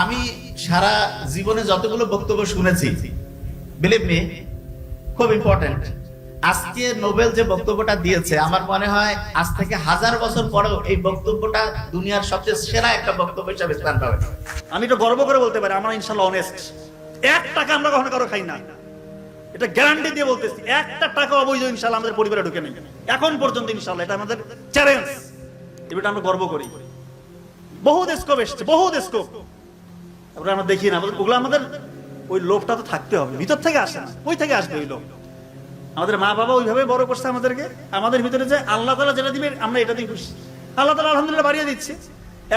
আমি সারা জীবনে যতগুলো বক্তব্য শুনেছি বিলিভ মি খুব ইম্পর্টেন্ট আজকে নোবেল যে বক্তব্যটা দিয়েছে, আমার মনে হয় আজ থেকে হাজার বছর পরেও এই বক্তব্যটা দুনিয়ার সবচেয়ে সেরা একটা বক্তব্য হিসাবে স্থান পাবে। আমি তো গর্ব করে বলতে পারি, আমরা ইনশাল্লাহ অনেস্ট এক টাকা আমরা কখনো কারও খাই না। এটা গ্যারান্টি দিয়ে বলতেছি, একটা টাকা অবৈধ ইনশাল্লাহ আমাদের পরিবারে ঢুকে নেই। এখন পর্যন্ত ইনশাল্লাহ এটা আমাদের চ্যালেঞ্জ এটা আমরা গর্ব করি। বহু স্কোপ এসছে, বহু স্কোপ তারপরে আমরা দেখি না ওগুলো আমাদের ওই লোভটা তো থাকতে হবে, ভিতর থেকে আসে না, ওই থেকে আসবে ওই লোভ। আমাদের মা বাবা ওইভাবে বড় করছে আমাদেরকে, আমাদের ভিতরে যে আল্লাহ তালা যেটা দিবে, আমরা এটা দিয়ে খুশি। আল্লাহ তালা আলহামদুলিল্লাহ বাড়িয়ে দিচ্ছে।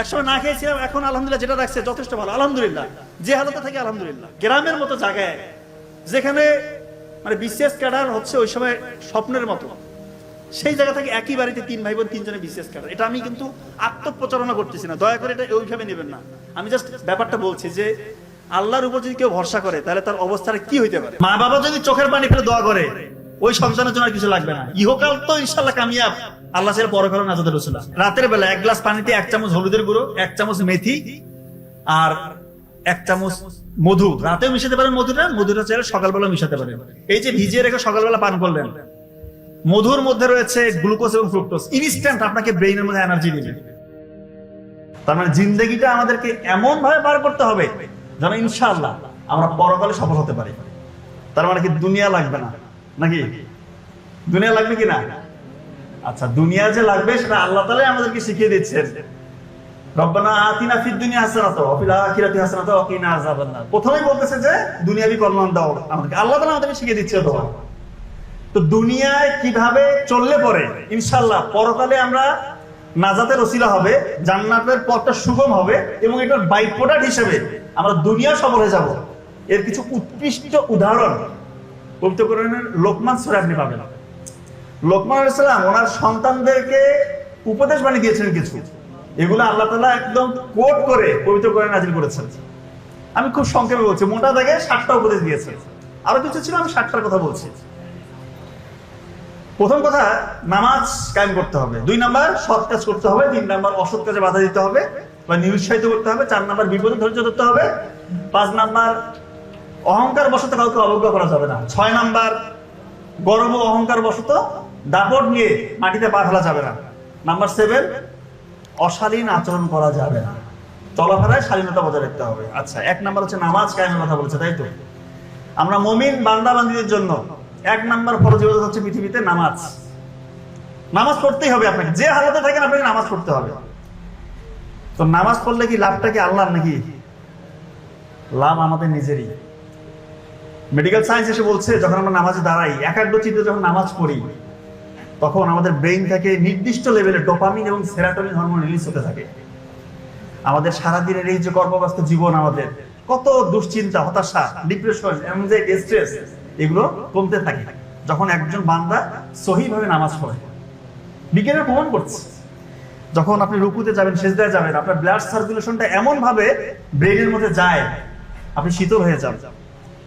একসময় না খেয়েছিলাম, এখন আলহামদুলিল্লাহ যেটা রাখছে যথেষ্ট ভালো, আলহামদুলিল্লাহ। যে হালতে থাকে আলহামদুলিল্লাহ। গ্রামের মতো জায়গায়, যেখানে মানে বিশেষ ক্যাডার হচ্ছে ওই সময় স্বপ্নের মতো। সেই জায়গা থেকে একই বাড়িতে তিন ভাই বোন, তিনজনে বিশেষ ক্যাডার এটা আমি কিন্তু আত্মপ্রচারণা করতেছি না। দয়া করে এটা ওইভাবে নেবেন না। আমি জাস্ট ব্যাপারটা বলছি যে, আল্লাহর উপর যদি কেউ ভরসা করে, তাহলে তার অবস্থাটা কি হইতে পারে? মা বাবা যদি চোখের পানি ফেলে দোয়া করে, ওই সন্তানের জন্য কিছু লাগবে না। ইহকাল তো ইনশাল্লাহ কামিয়াব। আল্লাহ ছেড়ে পরকাল নাজাদের রসুল্লাহ রাতের বেলা এক গ্লাস পানিতে এক চামচ হলুদের গুঁড়ো, এক চামচ মেথি আর এক চামচ মধু। রাতেও মিশাতে পারেন মধুটা মধুটা চাইলে সকালবেলা মিশাতে পারেন। এই যে ভিজিয়ে রেখে সকালবেলা পান করলেন মধুর মধ্যে রয়েছে গ্লুকোজ এবং ফ্রুক্টোজ। ইনস্ট্যান্ট আপনাকে ব্রেইনের মধ্যে এনার্জি দিবে। তার মানে জিন্দগিটা আমাদেরকে এমন ভাবে পার করতে হবে যেন ইনশাআল্লাহ আমরা পরকালে সফল হতে পারি। তার মানে কি দুনিয়া লাগবে না? নাকি? দুনিয়া লাগবে কি না? আচ্ছা দুনিয়া যে লাগবে সেটা আল্লাহ তালাই আমাদেরকে শিখিয়ে দিচ্ছেন। রব্বানা আতিনা ফিদ দুনিয়া হাসানাত ফিল আখিরাতি হাসানাত ওয়া কিনা আযাবান্নার। প্রথমেই বলতেছে যে, দুনিয়াবি কল্যাণ দাও আমাদেরকে। আল্লাহ তাআলা আমাদেরকে শিখিয়ে দিচ্ছে তো তো দুনিয়ায় কীভাবে চললে পরে? ইনশাল্লাহ পরকালে আমরা নাজাতের ওসিলা হবে, জান্নাতের পথটা সুগম হবে এবং এটার বাই প্রোডাক্ট হিসেবে আমরা দুনিয়া সফল হয়ে যাব। এর কিছু উৎকৃষ্ট উদাহরণ পবিত্র কোরআনের লোকমান সুরে আপনি পাবেন। লোকমান আলাইসালাম ওনার সন্তানদেরকে উপদেশ বাণী দিয়েছেন কিছু। এগুলো আল্লাহ তাআলা একদম কোট করে পবিত্র কোরআন নাজিল করেছেন। আমি খুব সংক্ষেপে বলছি, মোটা দাগে ষাটটা উপদেশ দিয়েছে আরও কিছু ছিল, আমি ষাটটার কথা বলছি। প্রথম কথা, নামাজ কায়েম করতে হবে। দুই নাম্বার, সৎ কাজ করতে হবে। তিন নাম্বার, অসৎ কাজে বাধা দিতে হবে বা নিরুৎসাহিত করতে হবে। চার নাম্বার, বিপদে ধৈর্য ধরতে হবে। পাঁচ নাম্বার, অহংকার বশত কাউকে অবজ্ঞা করা যাবে না। ছয় নাম্বার গর্ব অহংকার বশত দাপট নিয়ে মাটিতে পা ফেলা যাবে না। নাম্বার সেভেন, অশালীন আচরণ করা যাবে না। চলাফেরায় শালীনতা বজায় রাখতে হবে। আচ্ছা এক নাম্বার হচ্ছে নামাজ কায়েমের কথা বলেছে, তাই তো? আমরা মমিন বান্দা বান্দিদের জন্য এক নাম্বার ফরজ ইবাদত হচ্ছে পৃথিবীতে নামাজ। নামাজ পড়তেই হবে আপনাকে। যে হালতে থাকেন, আপনাকে নামাজ পড়তে হবে। তো নামাজ পড়লে কি লাভটা কি আল্লাহর নাকি? লাভ আমাদের নিজেরই। মেডিকেল সায়েন্স এসে বলছে, যখন আমরা নামাজে দাঁড়াই, একাগ্রচিত্তে যখন নামাজ পড়ি, তখন আমাদের ব্রেইন থেকে নির্দিষ্ট লেভেলে ডোপামিন এবং সেরাটোনিন হরমোন রিলিজ হতে থাকে। আমাদের সারাদিনের এই যে কর্মব্যস্ত জীবন আমাদের, কত দুশ্চিন্তা, হতাশা ডিপ্রেশন স্ট্রেস এগুলো কমতে থাকে। যখন একজন বান্দা সহিভাবে নামাজ পড়ে, বিজ্ঞানের প্রমাণ করছে, যখন আপনি রুকুতে যাবেন, সেজদায় যাবেন, আপনার ব্লাড সার্কুলেশনটা এমন ভাবে ব্রেনের মধ্যে যায়, আপনি শীতল হয়ে যান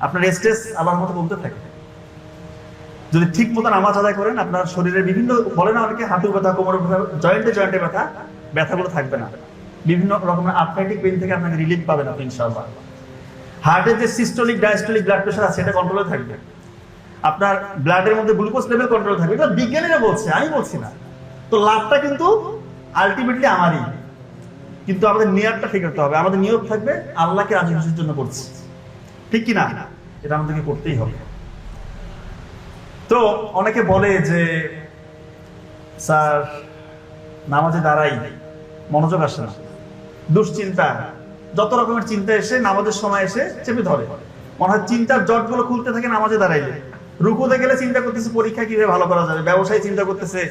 আপনার স্ট্রেস আবার মতো কমতে থাকে। যদি ঠিক মতো নামাজ আদায় করেন, আপনার শরীরের বিভিন্ন, বলে না অনেকে হাঁটু ব্যথা কোমর ব্যথা জয়েন্টে জয়েন্টে ব্যথা, ব্যথাগুলো থাকবে না। বিভিন্ন রকমের আর্থ্রাইটিক পেন থেকে আপনাকে রিলিফ পাবেন আপনি, ইনশাআল্লাহ। হার্টের যে সিস্টোলিক ডায়াস্টোলিক ব্লাড প্রেশার আছে, সেটা কন্ট্রোলে থাকবে। আপনার ব্লাডের মধ্যে গ্লুকোজ লেভেল কন্ট্রোল থাকবে। এটা বিজ্ঞানীরা বলছে, আমি বলছি না। তো লাভটা কিন্তু আলটিমেটলি আমারই। কিন্তু আমাদের নিয়ারটা ঠিক রাখতে হবে। আমাদের নিয়ত থাকবে আল্লাহকে রাজি খুশির জন্য করছি। ঠিক কি না এটা আমাদেরকে করতেই হবে। তো অনেকে বলে যে, স্যার, নামাজে দাঁড়াই, মনোযোগ আসে না। দুশ্চিন্তা। যত রকমের চিন্তা এসে, নামাজের সময় এসে চেপে ধরে। মনে হয় চিন্তার জটগুলো খুলতে থাকে নামাজে দাঁড়াইলে। রুকুতে গেলে চিন্তা করতেছে, পরীক্ষা কীভাবে ভালো করা যাবে? ব্যবসায় চিন্তা করতেছে,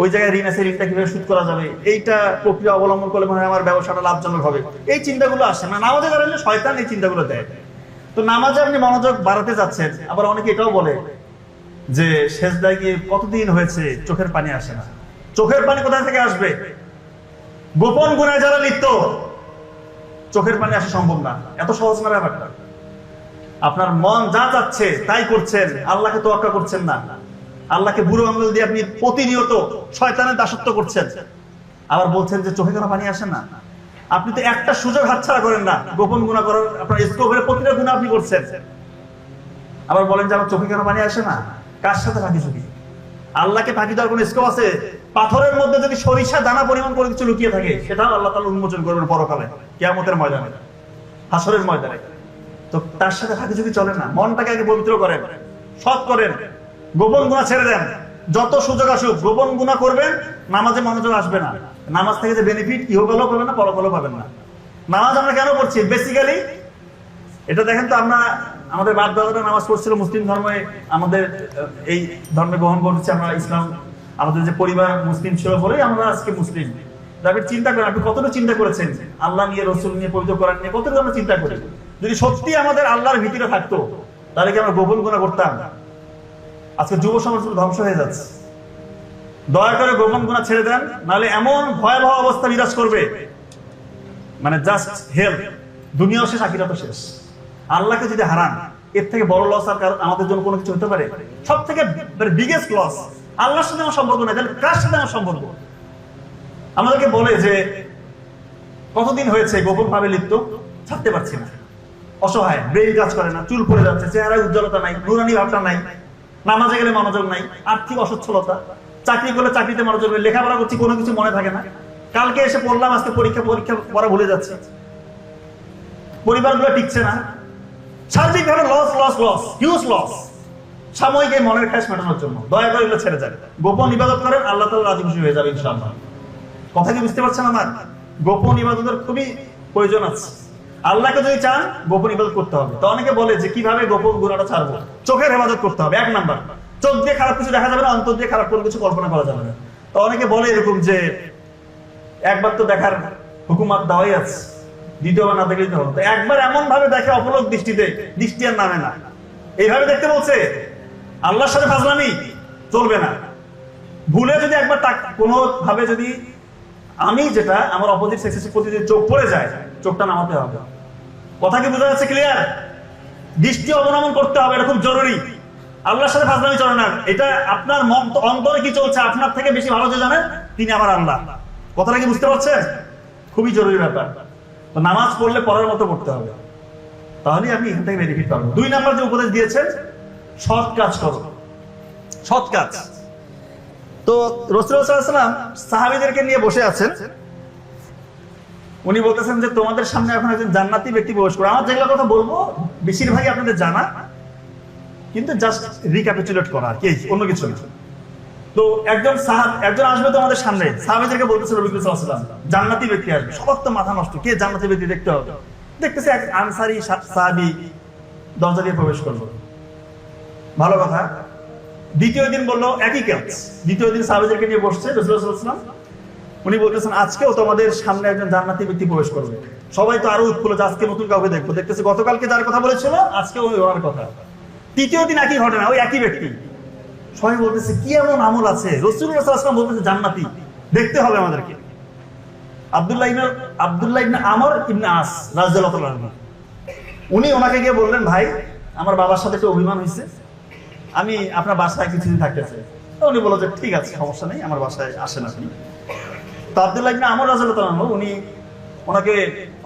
ওই জায়গায় ঋণ আছে ঋণটা কীভাবে সুদ করা যাবে? এইটা প্রক্রিয়া অবলম্বন করলে মনে হয় আমার ব্যবসাটা লাভজনক হবে। এই চিন্তাগুলো আসে না। নামাজে দাঁড়ালে শয়তান এই চিন্তাগুলো দেয়। তো নামাজে আপনি মনোযোগ বাড়াতে যাচ্ছেন, আবার অনেকে এটাও বলে যে শেষদায় গিয়ে কতদিন হয়েছে, চোখের পানি আসে না। চোখের পানি কোথা থেকে আসবে? গোপন গুণায় যারা লিপ্ত চোখের পানি আসা সম্ভব না। এত সহজ না ব্যাপারটা। আপনার মন যা যাচ্ছে তাই করছেন। আল্লাহকে তোয়াক্কা করছেন না। আল্লাহকে বুড়ো আঙ্গুল দিয়ে আপনি প্রতিনিয়ত শয়তানের দাসত্ব করছেন। আবার বলছেন যে চোখে কেন পানি আসে না। আপনি তো একটা সুযোগ হাতছাড়া করেন না। গোপন গুণা করার, আপনার স্কোপের প্রতিটা গুণা আপনি করছেন। আবার বলেন যে আমার চোখে কেন পানি আসে না। কার সাথে ফাঁকি ঝুঁকি আল্লাহকে ফাঁকি দেওয়ার কোনো স্কোপ আছে? পাথরের মধ্যে যদি সরিষা দানা পরিমাণ করে কিছু লুকিয়ে থাকে, সেটাও আল্লাহ তাআলা উন্মোচন করবেন পরকালে, কিয়ামতের ময়দানে, হাসরের ময়দানে। তো তার সাথে ফাঁকি ঝুঁকি চলে না। মনটাকে আগে পবিত্র করেন, সৎ করেন, গোপন গুণা ছেড়ে দেন। যত সুযোগ আসুক, গোপন গুণা করবেন, নামাজে মনোযোগ আসবে না। নামাজ থেকে যে বেনিফিট ইহকালও পাবেন না পরকালও পাবেন না। নামাজ আমরা কেন পড়ছি? বেসিক্যালি এটা দেখেন তো আমরা, আমাদের বাপ দাদারা নামাজ পড়ছিল মুসলিম ধর্মে, আমাদের, এই ধর্মে গ্রহণ করছি আমরা ইসলাম আমাদের যে পরিবার মুসলিম ছিল বলেই আমরা আজকে মুসলিম। আপনি চিন্তা করেন, আপনি কতটা চিন্তা করেছেন? আল্লাহ নিয়ে, রসুল নিয়ে, পবিত্র করার নিয়ে কতটা আমরা চিন্তা করি যদি সত্যি আমাদের আল্লাহর ভিতরে থাকতো, তাহলে কি আমরা গোপন গুণা করতাম? আজকে যুব সমাজ ধ্বংস হয়ে যাচ্ছে। দয়া করে গোপন গোনা ছেড়ে দেন, নাহলে এমন ভয়াবহ অবস্থা বিরাজ করবে। মানে জাস্ট হেল্প দুনিয়াও শেষ, আখিরাতও শেষ। আল্লাহকে যদি হারান, এর থেকে বড় লস আর আমাদের জন্য কোনো কিছু হতে পারে? সব থেকে বিগেস্ট লস আল্লাহর সাথে আমার সম্পর্ক নাই, তাহলে কার সাথে আমার সম্পর্ক? আমাদেরকে বলে যে, কতদিন হয়েছে গোপন ভাবে লিপ্ত? ছাড়তে পারছি না। অসহায় ব্রেন কাজ করে না, চুল পড়ে যাচ্ছে, চেহারায় উজ্জ্বলতা নাই, নুরানি ভাবটা নাই, নামাজে গেলে মনোযোগ নাই, আর্থিক অসচ্ছলতা, চাকরি করলে চাকরিতে মনোযোগ নেই, লেখাপড়া করছি, কোনো কিছু মনে থাকে না। কালকে এসে পড়লাম, আজকে পরীক্ষা পরীক্ষা পড়া ভুলে যাচ্ছে। পরিবারগুলো টিকছে না। সার্বিকভাবে loss loss loss huge loss সাময়িক এই মনের খ্যাস মেটানোর জন্য। দয়া করে ছেড়ে যান। গোপন ইবাদত করেন, আল্লাহ তাআলা রাজি খুশি হয়ে যাবে ইনশাআল্লাহ। কথা কি বুঝতে পারছেন আমার? গোপন ইবাদতের খুবই প্রয়োজন আছে। আল্লাহকে যদি চান, গোপন ইবাদত করতে হবে। তো অনেকে বলে যে, কীভাবে গোপন গুণাটা ছাড়বো? চোখের হেফাজত করতে হবে, এক নাম্বার। চোখ দিয়ে খারাপ কিছু দেখা যাবে না, অন্তর দিয়ে খারাপ কোনো কিছু কল্পনা করা যাবে না। তো অনেকে বলে এরকম যে, একবার তো দেখার হুকুমাত দেওয়াই আছে, দ্বিতীয়বার না দেখলেই তো তো একবার এমন ভাবে দেখে অপলক দৃষ্টিতে, দৃষ্টি আর নামে না। এইভাবে দেখতে বলছে? আল্লাহর সাথে ফাজলামি চলবে না। ভুলে যদি একবার কোনো ভাবে যদি আমি যেটা আমার অপোজিট সেক্সের প্রতি যদি চোখ পড়ে যায়, চোখটা নামাতে হবে। কথা কি বোঝা যাচ্ছে ক্লিয়ার দৃষ্টি অবলম্বন করতে হবে, এটা খুব জরুরি। আল্লাহর সাথে ফাজলামি চলে না। এটা আপনার অন্তরে কি চলছে, আপনার থেকে বেশি ভালো যে জানেন, তিনি আমার আল্লাহ। কথাটা কি বুঝতে পারছেন? খুবই জরুরি ব্যাপার। তো নামাজ পড়লে পড়ার মতো পড়তে হবে। তাহলেই আপনি এখান থেকে বেনিফিট পাবেন। দুই নাম্বার যে উপদেশ দিয়েছেন সৎ কাজ করো। সৎ কাজ। তো রসুলাম সাহাবিদেরকে নিয়ে বসে আছেন। উনি বলতেছেন যে, তোমাদের সামনে এখন একজন জান্নাতি ব্যক্তি প্রবেশ করে। আমার যেগুলো কথা বলব, বেশিরভাগই আপনাদের জানা, কিন্তু জাস্ট রিক্যাপিচুলেট করা আর কি অন্য কিছু তো একজন সাহাব, একজন আসবে তোমাদের সামনে। সাহাবিদেরকে বলতেছে রবি সাল্লাম জান্নাতি ব্যক্তি আসবে। সবার তো মাথা নষ্ট। কে জান্নাতি ব্যক্তি দেখতে হবে? দেখতেছে এক আনসারি সাহাবি দরজা দিয়ে প্রবেশ করল। ভালো কথা। দ্বিতীয় দিন বলল, একই কাজ। দ্বিতীয় দিন সাহাবিদেরকে নিয়ে বসছে রসুলাম উনি বলতেছেন, আজকেও তোমাদের সামনে একজন জান্নাতি ব্যক্তি প্রবেশ করবে। সবাই তো আরও উৎফুল্ল আজকে নতুন কাউকে দেখব। দেখতেছে গতকালকে যার কথা বলেছিল, আজকে ওই ওনার কথা। তৃতীয় দিন একই ঘটনা, ওই একই ব্যক্তি। সবাই বলতেছে, কি এমন আমল আছে? রসুল্লাহাম বলতেছে, জান্নাতি, দেখতে হবে আমাদেরকে। আব্দুল্লাহ ইবনে আব্দুল্লাহ ইবনে আমর ইবনে আস রাজুল্লাহ উনি ওনাকে গিয়ে বললেন, ভাই, আমার বাবার সাথে একটু অভিমান হয়েছে আমি আপনার বাসায় কিছুদিন থাকতে চাই উনি বলল যে, ঠিক আছে, সমস্যা নেই, আমার বাসায় আসেন আপনি। তো আব্দুল্লাহ ইবনে আমর রাজুল্লাহ উনি ওনাকে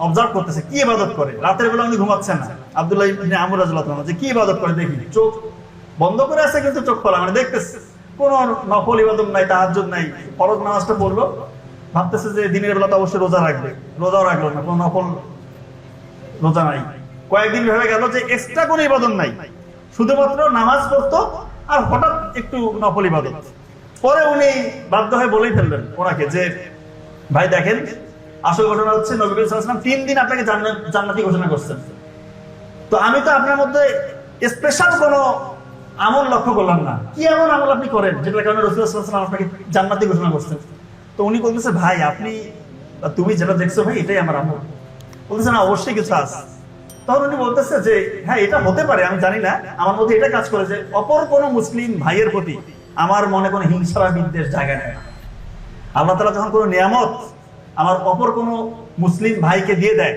অবজার্ভ করতেছে, কি ইবাদত করে? রাতের বেলা উনি ঘুমাচ্ছেন না। আব্দুল্লাহ ইবনে আমর রাজুল্লাহ যে কি ইবাদত করে দেখি? চোখ বন্ধ করে আছে কিন্তু চোখ খোলা মানে দেখতেছে। কোন নফল ইবাদত নাই, তাহাজ্জুদ নাই। ফরজ নামাজটা পড়ল, ভাবতেছে যে দিনের বেলা তো অবশ্যই রোজা রাখবে। রোজাও রাখল না, কোনো নফল রোজা নাই। কয়েকদিন ভেবে গেল যে এক্সট্রা কোনো ইবাদত নাই। শুধুমাত্র নামাজ পড়তো আর হঠাৎ একটু নফল ইবাদত পরে উনি বাধ্য হয়ে বলেই ফেললেন ওনাকে যে, ভাই, দেখেন, আসল ঘটনা হচ্ছে নবী করিম সাল্লাল্লাহু আলাইহি ওয়াসাল্লাম তিন দিন আপনাকে জান্নাতি ঘোষণা করছেন। তো আমি তো আপনার মধ্যে স্পেশাল কোনো আমল লক্ষ্য করলাম না। কি এমন আমল আপনি করেন যেটার কারণে রসুলাম আপনাকে জান্নাতি ঘোষণা করছেন? তো উনি বলতেছে, ভাই, আপনি তুমি যেটা দেখছ, ভাই, এটাই আমার আমল। বলতেছে, না, অবশ্যই কিছু আছে। তখন উনি বলতেছে যে হ্যাঁ এটা হতে পারে, আমি জানি না। আমার মধ্যে এটা কাজ করে যে, অপর কোনো মুসলিম ভাইয়ের প্রতি আমার মনে কোনো হিংসা বা বিদ্বেষ জায়গা নেয় আল্লাহ তালা যখন কোনো নিয়ামত আমার অপর কোনো মুসলিম ভাইকে দিয়ে দেয়,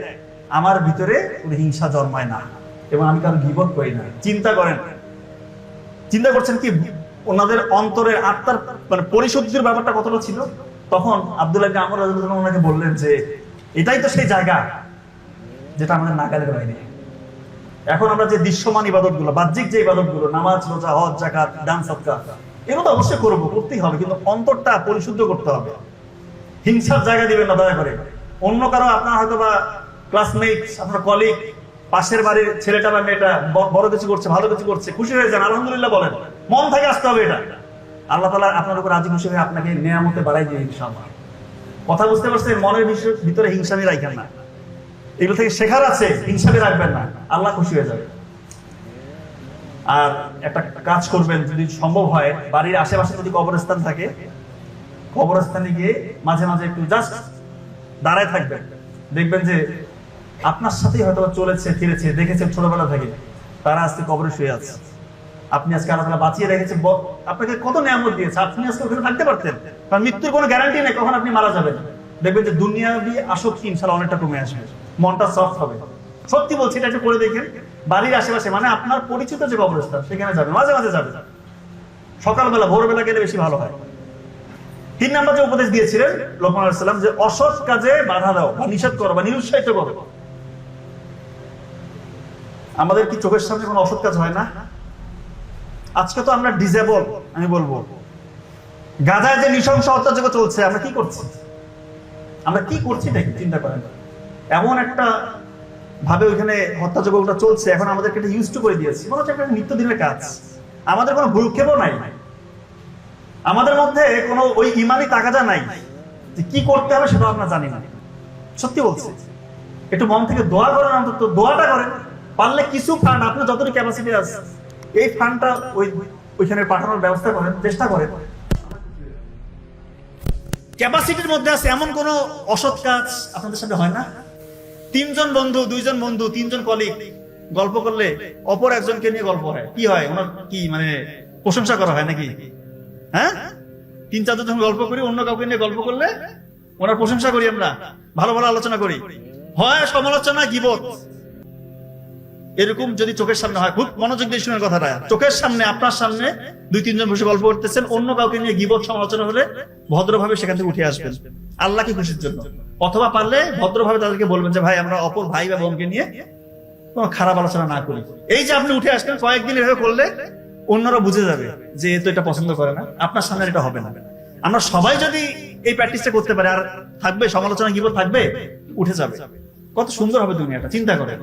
আমার ভিতরে কোনো হিংসা জন্মায় না এবং আমি কারও বিপদ করি না। চিন্তা করেন, চিন্তা করছেন কি, ওনাদের অন্তরের আত্মার মানে পরিশুদ্ধির ব্যাপারটা কতটা ছিল? তখন আব্দুল্লাহ আমর ওনাকে বললেন যে, এটাই তো সেই জায়গা যেটা আমাদের নাগালের বাইরে। এখন আমরা যে দৃশ্যমান ইবাদতগুলো বাহ্যিক যে ইবাদতগুলো নামাজ, রোজা, হজ জাকাত দান সৎকার এগুলো তো অবশ্যই করব, করতেই হবে, কিন্তু অন্তরটা পরিশুদ্ধ করতে হবে। হিংসার জায়গা দিবেন না, দয়া করে। অন্য কারও আপনার হয়তো বা ক্লাসমেট আপনার কলিগ পাশের বাড়ির ছেলেটা বা মেয়েটা বড় কিছু করছে, ভালো কিছু করছে, খুশি হয়ে যান, আলহামদুলিল্লাহ বলেন। মন থেকে আসতে হবে এটা। আল্লাহ তালা আপনার উপর রাজি খুশি হয়ে আপনাকে নেয়ামতে বাড়াই দিয়ে ইনশাআল্লাহ। কথা বুঝতে পারছেন? মনের ভিতরে হিংসামি রাখেন না। এগুলো থেকে শেখার আছে হিংসামি রাখবেন না। আল্লাহ খুশি হয়ে যাবে। আর একটা কাজ করবেন, যদি সম্ভব হয়, বাড়ির আশেপাশে যদি কবরস্থান থাকে, কবরস্থানে গিয়ে মাঝে মাঝে একটু জাস্ট দাঁড়ায় থাকবেন। দেখবেন যে আপনার সাথেই হয়তো চলেছে, ফিরেছে, দেখেছেন, ছোটবেলা থেকে। তারা আজকে কবরে শুয়ে আছে। আপনি আজকে আল্লাহ বাঁচিয়ে রেখেছে ব- আপনাকে কত নিয়ামত দিয়েছে। আপনি আজকে ওখানে থাকতে পারতেন। কারণ মৃত্যুর কোনো গ্যারান্টি নেই, কখন আপনি মারা যাবেন। দেখবেন যে দুনিয়াবি আসক্তি ইনশাল্লাহ অনেকটা কমে আসবে। মনটা সফট হবে। সত্যি বলছি, এটা একটু করে দেখেন। বাড়ির আশেপাশে মানে আপনার পরিচিত যে কবরস্থান, সেখানে যাবেন, মাঝে মাঝে যাবে সকালবেলা, ভোরবেলা গেলে বেশি ভালো হয়। তিন নাম্বার যে উপদেশ দিয়েছিলেন, লোকমান আলাইসাল্লাম যে অসৎ কাজে বাধা দাও বা নিষেধ করো বা নিরুৎসাহিত করো। আমাদের কি চোখের সামনে কোনো অসৎ কাজ হয় না? আজকে তো আমরা ডিজেবল আমি বলব। গাজায় যে নৃশংস হত্যাযজ্ঞ চলছে, আমরা কি করছি? আমরা কি করছি দেখি চিন্তা করেন। এমন একটা ভাবে ওইখানে হত্যাযজ্ঞটা চলছে, এখন আমাদেরকে এটা ইউজ টু করে দিয়েছে। মনে হচ্ছে একটা নিত্যদিনের কাজ। আমাদের কোনো ভ্রুক্ষেপও নাই। আমাদের মধ্যে কোনো ওই ইমানি তাকাজা নাই যে কি করতে হবে সেটা আমরা জানি না। সত্যি বলছি। একটু মন থেকে দোয়া করেন অন্তত, দোয়াটা করেন। পারলে কিছু ফান্ড আপনার যতটুকু ক্যাপাসিটি আছে, এই ফান্ডটা ওই ওইখানে পাঠানোর ব্যবস্থা করেন, চেষ্টা করেন। ক্যাপাসিটির মধ্যে আছে এমন কোনো অসৎ কাজ আপনাদের সাথে হয় না? তিনজন বন্ধু, দুইজন বন্ধু, তিনজন কলিগ গল্প করলে অপর একজনকে নিয়ে গল্প হয়। কি হয়? ওনার কি মানে প্রশংসা করা হয় নাকি? হ্যাঁ? তিন, চারজন যখন গল্প করি, অন্য কাউকে নিয়ে গল্প করলে ওনার প্রশংসা করি আমরা, ভালো ভালো আলোচনা করি। হয় সমালোচনা, গিবত। এরকম যদি চোখের সামনে হয়, খুব মনোযোগ দিয়ে শুনে কথাটা। চোখের সামনে, আপনার সামনে দুই, তিনজন বসে গল্প করতেছেন, অন্য কাউকে নিয়ে গিবত, সমালোচনা হলে ভদ্রভাবে সেখান থেকে উঠে আসবেন। আল্লাহকে খুশির জন্য। অথবা পারলে ভদ্রভাবে তাদেরকে বলবেন যে ভাই আমরা অপর ভাই বা বোনকে নিয়ে কোনো খারাপ আলোচনা না করি। এই যে আপনি উঠে আসলেন কয়েকদিন এভাবে করলে অন্যরা বুঝে যাবে যে তো এটা পছন্দ করে না। আপনার সামনে এটা হবে না। আমরা সবাই যদি এই প্র্যাকটিসটা করতে পারে আর থাকবে সমালোচনা কি থাকবে উঠে যাবে। কত সুন্দর হবে দুনিয়াটা চিন্তা করেন।